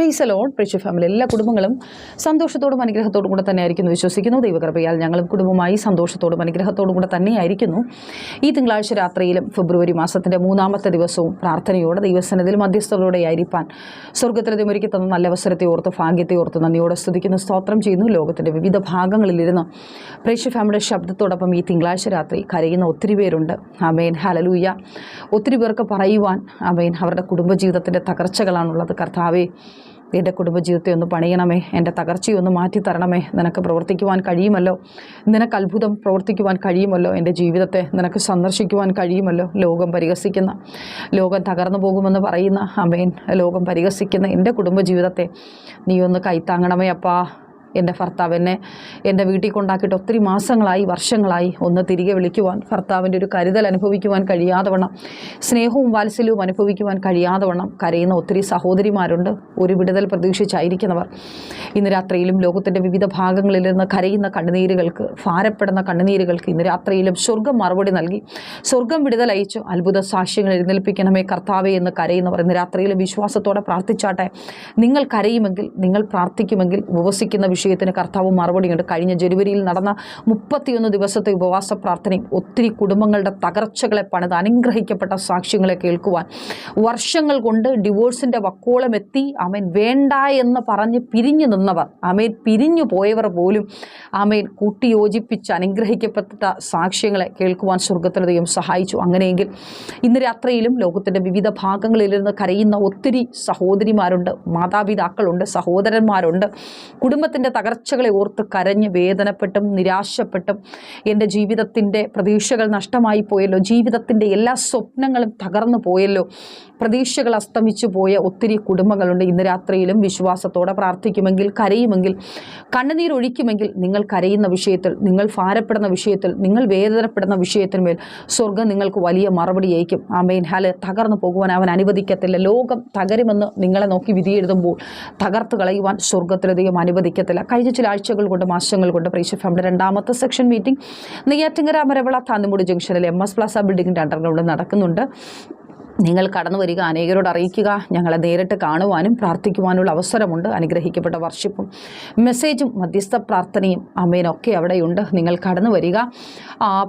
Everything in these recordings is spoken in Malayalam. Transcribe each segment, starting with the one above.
പ്രൈസ് ലോൺ പ്രേക്ഷ ഫാമിലി എല്ലാ കുടുംബങ്ങളും സന്തോഷത്തോടും അനുഗ്രഹത്തോടും കൂടെ തന്നെ ആയിരിക്കുന്നു വിശ്വസിക്കുന്നു. ദൈവകൃപയാൽ ഞങ്ങളും കുടുംബമായി സന്തോഷത്തോടും അനുഗ്രഹത്തോടും കൂടെ തന്നെയായിരിക്കുന്നു. ഈ തിങ്കളാഴ്ച രാത്രിയിലും ഫെബ്രുവരി മാസത്തിന്റെ മൂന്നാമത്തെ ദിവസവും പ്രാർത്ഥനയോടെ ദൈവസനത്തിൽ മധ്യസ്ഥതയോടെ ആയിരിക്കാൻ സ്വർഗത്തിലെ ദൈവമൊരുക്കി തന്ന നല്ല അവസരത്തെ ഓർത്ത് ഭാഗ്യത്തെ ഓർത്ത് നന്ദിയോടെ സ്തുതിക്കുന്നു സ്തോത്രം ചെയ്യുന്നു. ലോകത്തിന്റെ വിവിധ ഭാഗങ്ങളിലിരുന്ന് പ്രേക്ഷ ഫാമിലിയുടെ ശബ്ദത്തോടൊപ്പം ഈ തിങ്കളാഴ്ച രാത്രി കരയുന്ന ഒത്തിരി പേരുണ്ട്. അമേൻ ഹലലൂയ ഒത്തിരി പേർക്ക് പറയുവാൻ അമേൻ അവരുടെ കുടുംബജീവിതത്തിന്റെ തകർച്ചകളാണുള്ളത്. കർത്താവേ എന്റെ കുടുംബജീവിതത്തെ ഒന്ന് പണിയണമേ എന്റെ തകർച്ചയൊന്ന് മാറ്റി തരണമേ നിനക്ക് പ്രവർത്തിക്കുവാൻ കഴിയുമല്ലോ. നിനക്ക് അത്ഭുതം പ്രവർത്തിക്കുവാൻ കഴിയുമല്ലോ. എന്റെ ജീവിതത്തെ നിനക്ക് സന്ദർശിക്കുവാൻ കഴിയുമല്ലോ. ലോകം പരിഹസിക്കുന്ന ലോകം തകർന്നു പോകുമെന്ന് പറയുന്ന അമേൻ ലോകം പരിഹസിക്കുന്ന എന്റെ കുടുംബജീവിതത്തെ നീ ഒന്ന് കൈത്താങ്ങണമേ അപ്പാ. എന്റെ ഭർത്താവ് എന്നെ എന്റെ വീട്ടിൽ കൊണ്ടാക്കിയിട്ട് ഒത്തിരി മാസങ്ങളായി വർഷങ്ങളായി ഒന്ന് തിരികെ വിളിക്കുവാൻ ഭർത്താവിന്റെ ഒരു കരുതൽ അനുഭവിക്കുവാൻ കഴിയാതെ വണ്ണം സ്നേഹവും വാത്സല്യവും അനുഭവിക്കുവാൻ കഴിയാതെ വണ്ണം കരയുന്ന ഒത്തിരി സഹോദരിമാരുണ്ട്. ഒരു വിടുതൽ പ്രതീക്ഷിച്ചായിരിക്കുന്നവർ. ഇന്ന് രാത്രിയിലും ലോകത്തിന്റെ വിവിധ ഭാഗങ്ങളിൽ നിന്ന് കരയുന്ന കണ്ണുനീരുകൾക്ക് ഭാരപ്പെടുന്ന കണ്ണുനീരുകൾക്ക് ഇന്ന് രാത്രിയിലും സ്വർഗം മറുപടി നൽകി. സ്വർഗം വിടുതൽ അയച്ചു അത്ഭുത സാക്ഷ്യങ്ങൾ എഴുന്നേൽപ്പിക്കണമേ കർത്താവേ എന്ന് കരയുന്നവർ ഇന്ന് രാത്രിയിലും വിശ്വാസത്തോടെ പ്രാർത്ഥിച്ചാട്ടെ. നിങ്ങൾ കരയുമെങ്കിൽ നിങ്ങൾ പ്രാർത്ഥിക്കുമെങ്കിൽ ഉപവസിക്കുന്ന വിഷയത്തിന് കർത്താവ് മറുപടിയുണ്ട് കഴിഞ്ഞ ജനുവരിയിൽ നടന്ന മുപ്പത്തിയൊന്ന് ദിവസത്തെ ഉപവാസ പ്രാർത്ഥനയും ഒത്തിരി കുടുംബങ്ങളുടെ തകർച്ചകളെ പണിത് അനുഗ്രഹിക്കപ്പെട്ട സാക്ഷ്യങ്ങളെ കേൾക്കുവാൻ വർഷങ്ങൾ കൊണ്ട് ഡിവോഴ്സിന്റെ വക്കോളം എത്തി. അമൻ വേണ്ട എന്ന് പറഞ്ഞ് പിരിഞ്ഞു നിന്നവർ അമേൻ പിരിഞ്ഞു പോയവർ പോലും അമേൻ കൂട്ടിയോജിപ്പിച്ച് അനുഗ്രഹിക്കപ്പെട്ട സാക്ഷ്യങ്ങളെ കേൾക്കുവാൻ സ്വർഗത്തിന് ദൈവം സഹായിച്ചു. അങ്ങനെയെങ്കിൽ ഇന്ന് രാത്രിയിലും ലോകത്തിന്റെ വിവിധ ഭാഗങ്ങളിലിരുന്ന് കരയുന്ന ഒത്തിരി സഹോദരിമാരുണ്ട് മാതാപിതാക്കളുണ്ട് സഹോദരന്മാരുണ്ട്. കുടുംബത്തിന്റെ തകർച്ചകളെ ഓർത്ത് കരഞ്ഞ് വേദനപ്പെട്ടും നിരാശപ്പെട്ടും എന്റെ ജീവിതത്തിന്റെ പ്രതീക്ഷകൾ നഷ്ടമായി പോയല്ലോ. ജീവിതത്തിന്റെ എല്ലാ സ്വപ്നങ്ങളും തകർന്നു പോയല്ലോ. പ്രതീക്ഷകൾ അസ്തമിച്ചു പോയ ഒത്തിരി കുടുംബങ്ങളുണ്ട്. ഇന്ന് രാത്രിയിലും വിശ്വാസത്തോടെ പ്രാർത്ഥിക്കുമെങ്കിൽ കരയുമെങ്കിൽ കണ്ണുനീരൊഴിക്കുമെങ്കിൽ നിങ്ങൾ കരയുന്ന വിഷയത്തിൽ നിങ്ങൾ ഭാരപ്പെടുന്ന വിഷയത്തിൽ നിങ്ങൾ വേദനപ്പെടുന്ന വിഷയത്തിന്മേൽ സ്വർഗം നിങ്ങൾക്ക് വലിയ മറുപടി അയക്കും. ആമേൻ. ഹാൽ തകർന്നു പോകുവാൻ അവൻ അനുവദിക്കത്തില്ല. ലോകം തകരുമെന്ന് നിങ്ങളെ നോക്കി വിധിയെഴുതുമ്പോൾ തകർത്ത് കളയുവാൻ സ്വർഗത്തിലധികം ദൈവം അനുവദിക്കത്തില്ല കഴിഞ്ഞ ചില ആഴ്ചകൾ കൊണ്ട് മാസങ്ങൾ കൊണ്ട് പ്രീശ ഫാമിലി രണ്ടാമത്തെ സെക്ഷൻ മീറ്റിംഗ് നെയ്യാറ്റിങ്കര മരവിള താന്നുമുടി ജംഗ്ഷനിൽ എം എസ് പ്ലാസ ബിൽഡിങ്ങിന്റെ അണ്ടർഗ്രൗണ്ടിൽ നടക്കുന്നുണ്ട്. നിങ്ങൾ കടന്നു വരിക അനേകരോട് അറിയിക്കുക ഞങ്ങളെ നേരിട്ട് കാണുവാനും പ്രാർത്ഥിക്കുവാനുള്ള അവസരമുണ്ട് അനുഗ്രഹിക്കപ്പെട്ട വർഷിപ്പും മെസ്സേജും മധ്യസ്ഥ പ്രാർത്ഥനയും അമ്മേനൊക്കെ അവിടെയുണ്ട്. നിങ്ങൾ കടന്നു വരിക.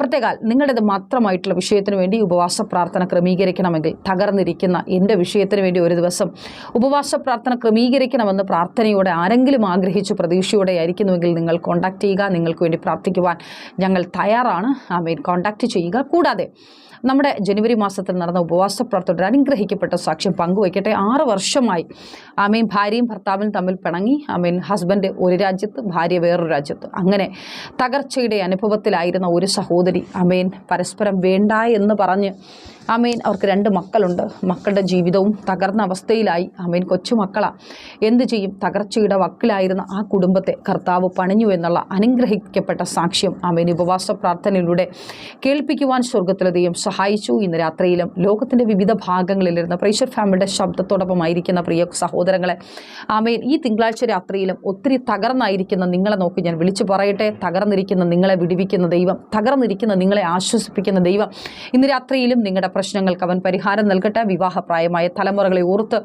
പ്രത്യേകാൽ നിങ്ങളുടേത് മാത്രമായിട്ടുള്ള വിഷയത്തിന് വേണ്ടി ഉപവാസ പ്രാർത്ഥന ക്രമീകരിക്കണമെങ്കിൽ തകർന്നിരിക്കുന്ന എന്റെ വിഷയത്തിന് വേണ്ടി ഒരു ദിവസം ഉപവാസ പ്രാർത്ഥന ക്രമീകരിക്കണമെന്ന് പ്രാർത്ഥനയോടെ ആരെങ്കിലും ആഗ്രഹിച്ചു പ്രതീക്ഷയോടെ ആയിരിക്കുന്നുവെങ്കിൽ നിങ്ങൾ കോൺടാക്റ്റ് ചെയ്യുക. നിങ്ങൾക്ക് വേണ്ടി പ്രാർത്ഥിക്കുവാൻ ഞങ്ങൾ തയ്യാറാണ്. ആമേൻ കോൺടാക്റ്റ് ചെയ്യുക. കൂടാതെ നമ്മുടെ ജനുവരി മാസത്തിൽ നടന്ന ഉപവാസ പ്രാർത്ഥനയുടെ അനുഗ്രഹിക്കപ്പെട്ട സാക്ഷ്യം പങ്കുവയ്ക്കട്ടെ. ആറ് വർഷമായി ആമീൻ ഭാര്യയും ഭർത്താവിനും തമ്മിൽ പിണങ്ങി. ആമീൻ ഹസ്ബൻഡ് ഒരു രാജ്യത്ത് ഭാര്യ വേറൊരു രാജ്യത്ത്. അങ്ങനെ തകർച്ചയുടെ അനുഭവത്തിലായിരുന്ന ഒരു സഹോദരി അമ്മയും പരസ്പരം വേണ്ട എന്ന് പറഞ്ഞ് അമേൻ അവർക്ക് രണ്ട് മക്കളുണ്ട്. മക്കളുടെ ജീവിതവും തകർന്ന അവസ്ഥയിലായി. അമേൻ കൊച്ചുമക്കളാ. എന്തു ചെയ്യും? തകർച്ചയുടെ വക്കിലായിരുന്ന ആ കുടുംബത്തെ കർത്താവ് പണിഞ്ഞു എന്നുള്ള അനുഗ്രഹിക്കപ്പെട്ട സാക്ഷ്യം അമേൻ ഉപവാസ പ്രാർത്ഥനയിലൂടെ കേൾപ്പിക്കുവാൻ സ്വർഗത്തിലെ ദൈവം സഹായിച്ചു. ഇന്ന് രാത്രിയിലും ലോകത്തിന്റെ വിവിധ ഭാഗങ്ങളിലിരുന്ന പ്രേഷർ ഫാമിലിയുടെ ശബ്ദത്തോടൊപ്പമായിരിക്കുന്ന പ്രിയ സഹോദരങ്ങളെ ആമേൻ ഈ തിങ്കളാഴ്ച രാത്രിയിലും ഒത്തിരി തകർന്നായിരിക്കുന്ന നിങ്ങളെ നോക്കി ഞാൻ വിളിച്ചു പറയട്ടെ. തകർന്നിരിക്കുന്ന നിങ്ങളെ വിടിവിക്കുന്ന ദൈവം തകർന്നിരിക്കുന്ന നിങ്ങളെ ആശ്വസിപ്പിക്കുന്ന ദൈവം. ഇന്ന് രാത്രിയിലും നിങ്ങളുടെ പ്രശ്നങ്ങൾക്ക് അവൻ പരിഹാരം നൽകട്ടെ. വിവാഹപ്രായമായ തലമുറകളെ ഓർത്ത്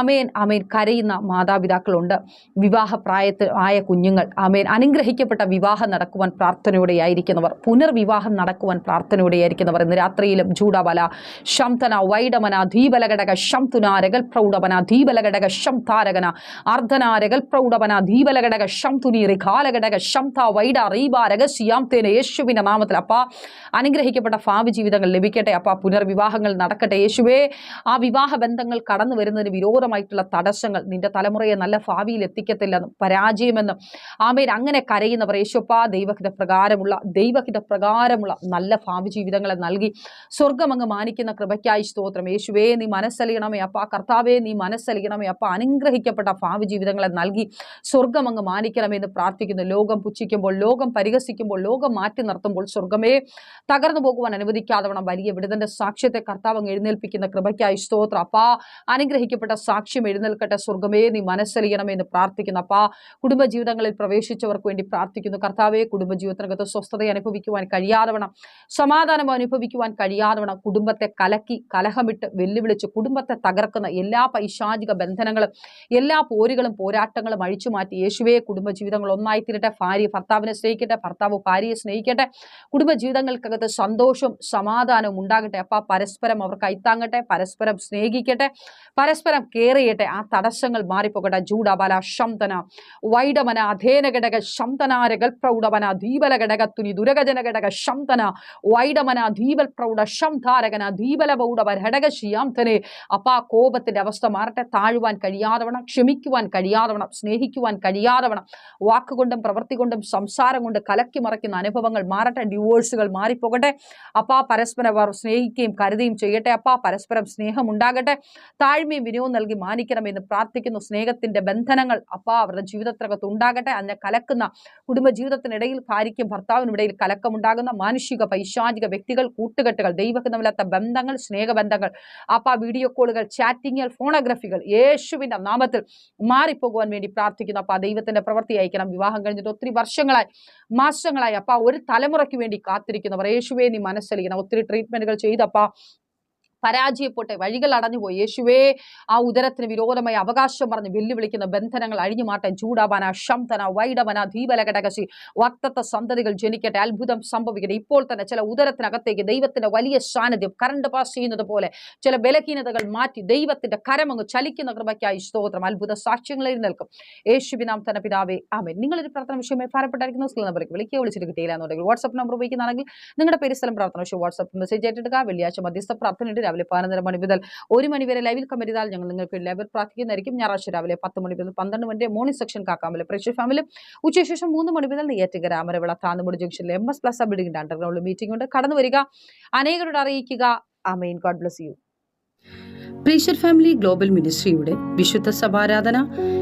അമേൻ അമേൻ കരയുന്ന മാതാപിതാക്കളുണ്ട്. വിവാഹപ്രായത്തിൽ ആയ കുഞ്ഞുങ്ങൾ അമേൻ അനുഗ്രഹിക്കപ്പെട്ട വിവാഹം നടക്കുവാൻ പ്രാർത്ഥനയോടെയായിരിക്കുന്നവർ പുനർവിവാഹം നടക്കുവാൻ പ്രാർത്ഥനയോടെയായിരിക്കുന്നവർ ഇന്ന് രാത്രിയിലും ചൂടബല ശംതന വൈഡമന ധീബലഘടക ശംതുന പ്രൗഢവന പ്രൗഢമന ധീബലഘടക ശംതാരകന. അർദ്ധന രഗൽ പ്രൗഢമന ധീബലഘടക ശംതുനി റിഖാലഘടക ശംത വൈഡ റീബാരക ശിയാം തേന യേശുവിന്റെ നാമത്തിൽ അപ്പ അനുഗ്രഹിക്കപ്പെട്ട ഭാവി ജീവിതങ്ങൾ ലഭിക്കട്ടെ. അപ്പ പുനർവിവാഹങ്ങൾ നടക്കട്ടെ. യേശുവേ ആ വിവാഹ ബന്ധങ്ങൾ കടന്നു വരുന്നതിന് വിരോധമായിട്ടുള്ള തടസ്സങ്ങൾ നിന്റെ തലമുറയെ നല്ല ഭാവിയിൽ എത്തിക്കത്തില്ലെന്നും പരാജയമെന്നും ആമേൻ അങ്ങനെ കരയുന്നവർ യേശുപ്പ ദൈവഹിത പ്രകാരമുള്ള ദൈവഹിത പ്രകാരമുള്ള നല്ല ഭാവി ജീവിതങ്ങളെ നൽകി. സ്വർഗം അങ്ങ് മാനിക്കുന്ന കൃപയ്ക്കായി സ്തോത്രം. യേശുവേ നീ മനസ്സലിയണമേ അപ്പ. കർത്താവേ നീ മനസ്സലിയണമേ അപ്പ. അനുഗ്രഹിക്കപ്പെട്ട ഭാവി ജീവിതങ്ങളെ നൽകി. സ്വർഗം അങ്ങ് മാനിക്കണമെന്ന് പ്രാർത്ഥിക്കുന്നു. ലോകം പുച്ഛിക്കുമ്പോൾ ലോകം പരിഹസിക്കുമ്പോൾ ലോകം മാറ്റി നിർത്തുമ്പോൾ സ്വർഗമേ തകർന്നു പോകുവാൻ അനുവദിക്കാതെ വണ്ണം വലിയ വിടുതന്റെ സാക്ഷി സാക്ഷ്യത്തെ കർത്താവ് അങ്ങ് എഴുന്നേൽപ്പിക്കുന്ന കൃപയ്ക്കായി സ്തോത്ര. അപ്പാ അനുഗ്രഹിക്കപ്പെട്ട സാക്ഷ്യം എഴുന്നേൽക്കട്ടെ സ്വർഗമേ നീ മനസ്സറിയണമേ എന്ന് പ്രാർത്ഥിക്കുന്നു. അപ്പാ കുടുംബജീവിതങ്ങളിൽ പ്രവേശിച്ചവർക്ക് വേണ്ടി പ്രാർത്ഥിക്കുന്നു. കർത്താവെ കുടുംബജീവിതത്തിനകത്ത് സ്വസ്ഥത അനുഭവിക്കുവാൻ കഴിയാതവണം സമാധാനം അനുഭവിക്കുവാൻ കഴിയാതവണം കുടുംബത്തെ കലക്കി കലഹമിട്ട് വെല്ലുവിളിച്ച് കുടുംബത്തെ തകർക്കുന്ന എല്ലാ പൈശാചിക ബന്ധനങ്ങളും എല്ലാ പോരുകളും പോരാട്ടങ്ങളും അഴിച്ചു മാറ്റി യേശുവെ കുടുംബജീവിതങ്ങൾ ഒന്നായി തീരട്ടെ. ഭാര്യ ഭർത്താവിനെ സ്നേഹിക്കട്ടെ ഭർത്താവ് ഭാര്യയെ സ്നേഹിക്കട്ടെ. കുടുംബജീവിതങ്ങൾക്കകത്ത് സന്തോഷവും സമാധാനവും ഉണ്ടാകട്ടെ. അപ്പ പരസ്പരം അവർ കൈത്താങ്ങട്ടെ പരസ്പരം സ്നേഹിക്കട്ടെ പരസ്പരം കേറിയട്ടെ. ആ തടസ്സങ്ങൾ മാറിപ്പോകട്ടെ. ജൂഡബല ശന്തന വൈഡമന അധേന ഘടക ശംതനാര ഗൽപ്രൗഢമന ധീബല ഘടക തുനി ദുരഗജന ഘടക ശന്തന വൈഡമന പ്രൗഢ ശംധാരകന ദീപല ബൗഡവ ഘടക അപ്പ കോപത്തിന്റെ അവസ്ഥ മാറട്ടെ. താഴുവാൻ കഴിയാതവണം ക്ഷമിക്കുവാൻ കഴിയാതവണം സ്നേഹിക്കുവാൻ കഴിയാതവണം വാക്കുകൊണ്ടും പ്രവൃത്തി കൊണ്ടും സംസാരം കൊണ്ട് കലക്കി മറയ്ക്കുന്ന അനുഭവങ്ങൾ മാറട്ടെ. ഡിവോഴ്സുകൾ മാറിപ്പോകട്ടെ. അപ്പാ പരസ്പരം അവർ സ്നേഹിക്കുകയും കരുതുകയും ചെയ്യട്ടെ. അപ്പാ പരസ്പരം സ്നേഹം ഉണ്ടാകട്ടെ. താഴ്മയും വിനയവും നൽകി മാനിക്കണമെന്ന് പ്രാർത്ഥിക്കുന്നു. സ്നേഹത്തിന്റെ ബന്ധനങ്ങൾ അപ്പാ അവരുടെ ജീവിതത്തിനകത്ത് ഉണ്ടാകട്ടെ. അതിനെ കലക്കുന്ന കുടുംബജീവിതത്തിനിടയിൽ ഭാര്യയ്ക്കും ഭർത്താവിനും ഇടയിൽ കലക്കമുണ്ടാകുന്ന മാനുഷിക പൈശാചിക വ്യക്തികൾ കൂട്ടുകെട്ടുകൾ ദൈവത്തിനമില്ലാത്ത ബന്ധങ്ങൾ സ്നേഹബന്ധങ്ങൾ. അപ്പാ വീഡിയോ കോളുകൾ ചാറ്റിങ്ങുകൾ ഫോണോഗ്രഫികൾ യേശുവിന്റെ നാമത്തിൽ മാറിപ്പോകുവാൻ വേണ്ടി പ്രാർത്ഥിക്കുന്നു. അപ്പാ ദൈവത്തിന്റെ പ്രവൃത്തി അയക്കണം. വിവാഹം കഴിഞ്ഞിട്ട് ഒത്തിരി വർഷങ്ങളായി മാസങ്ങളായി അപ്പാ ഒരു തലമുറയ്ക്ക് വേണ്ടി കാത്തിരിക്കുന്നവർ യേശുവേ നീ മനസ്സലിക്കണം ഒത്തിരി ട്രീറ്റ്മെന്റുകൾ ചെയ്തപ്പാ あ പരാജയപ്പെട്ട് വഴികൾ അടഞ്ഞുപോയി. യേശുവേ ആ ഉദരത്തിന് വിരോധമായി അവകാശം പറഞ്ഞ് വെല്ലുവിളിക്കുന്ന ബന്ധനങ്ങൾ അഴിഞ്ഞു മാറ്റാൻ ചൂടാവാന ശംതന വൈഡവന ധീപലഘടകശി വക്തത്വ സന്തതികൾ ജനിക്കട്ടെ അത്ഭുതം സംഭവിക്കട്ടെ. ഇപ്പോൾ തന്നെ ചില ഉദരത്തിനകത്തേക്ക് ദൈവത്തിന്റെ വലിയ സാന്നിധ്യം കറണ്ട് പാസ് ചെയ്യുന്നത് പോലെ ചില ബലഹീനതകൾ മാറ്റി ദൈവത്തിന്റെ കരമങ്ങ് ചലിക്കുന്ന കൃപയ്ക്കായി സ്തോത്രം. അത്ഭുത സാക്ഷ്യങ്ങൾ എഴുന്നേൽക്കും. യേശുവിനാം തന്നെ പിതാവേ ആമേൻ. നിങ്ങളൊരു പ്രാർത്ഥന വിഷയമായി ഭാരപ്പെട്ടായിരിക്കുന്ന സ്കൂൾ നമ്പറിലേക്ക് വിളിക്കുക. വിളിച്ചിട്ട് കിട്ടിയില്ല എന്നുണ്ടെങ്കിൽ വാട്സ്ആപ്പ് നമ്പർ ഉപയോഗിക്കുന്നതാണെങ്കിൽ നിങ്ങളുടെ പേര് സ്ഥലം പ്രാർത്ഥന വിഷയം വാട്സ്ആപ്പ് മെസ്സേജ് ആയിട്ടെടുക്കുക വെള്ളിയാഴ്ച മധ്യസ്ഥ പ്രാർത്ഥനയുണ്ട്. രാവിലെ പതിനൊന്നര മണി മുതൽ ഒരു മണി വരെ ലൈവിൽ കമന്റ് ഞങ്ങൾ നിങ്ങൾക്ക് ലേബർ പ്രാർത്ഥിക്കുന്നതായിരിക്കും. ഞായറാഴ്ച രാവിലെ പത്ത് മണി മുതൽ പന്ത്രണ്ട് മണി മോർണിംഗ് സെക്ഷൻ കാക്കാമല. പ്രേക്ഷക ഫാമിലും ഉച്ചശേഷം മൂന്ന് മണി മുതൽ നെയ്യാറ്റിക രാമരവിള താന്നുമുടി ജംഗ്ഷനിലെ എം എസ് പ്ലസ് ബിൽഡിംഗിന്റെ അണ്ടർഗ്രൗണ്ട് മീറ്റിംഗ് ഉണ്ട്. കടന്നു വരിക. അനേകരോട് അറിയിക്കുക. Amen God bless you പ്രീഷർ family global മിനിസ്ട്രിയുടെ വിശുദ്ധ സഭാരാധന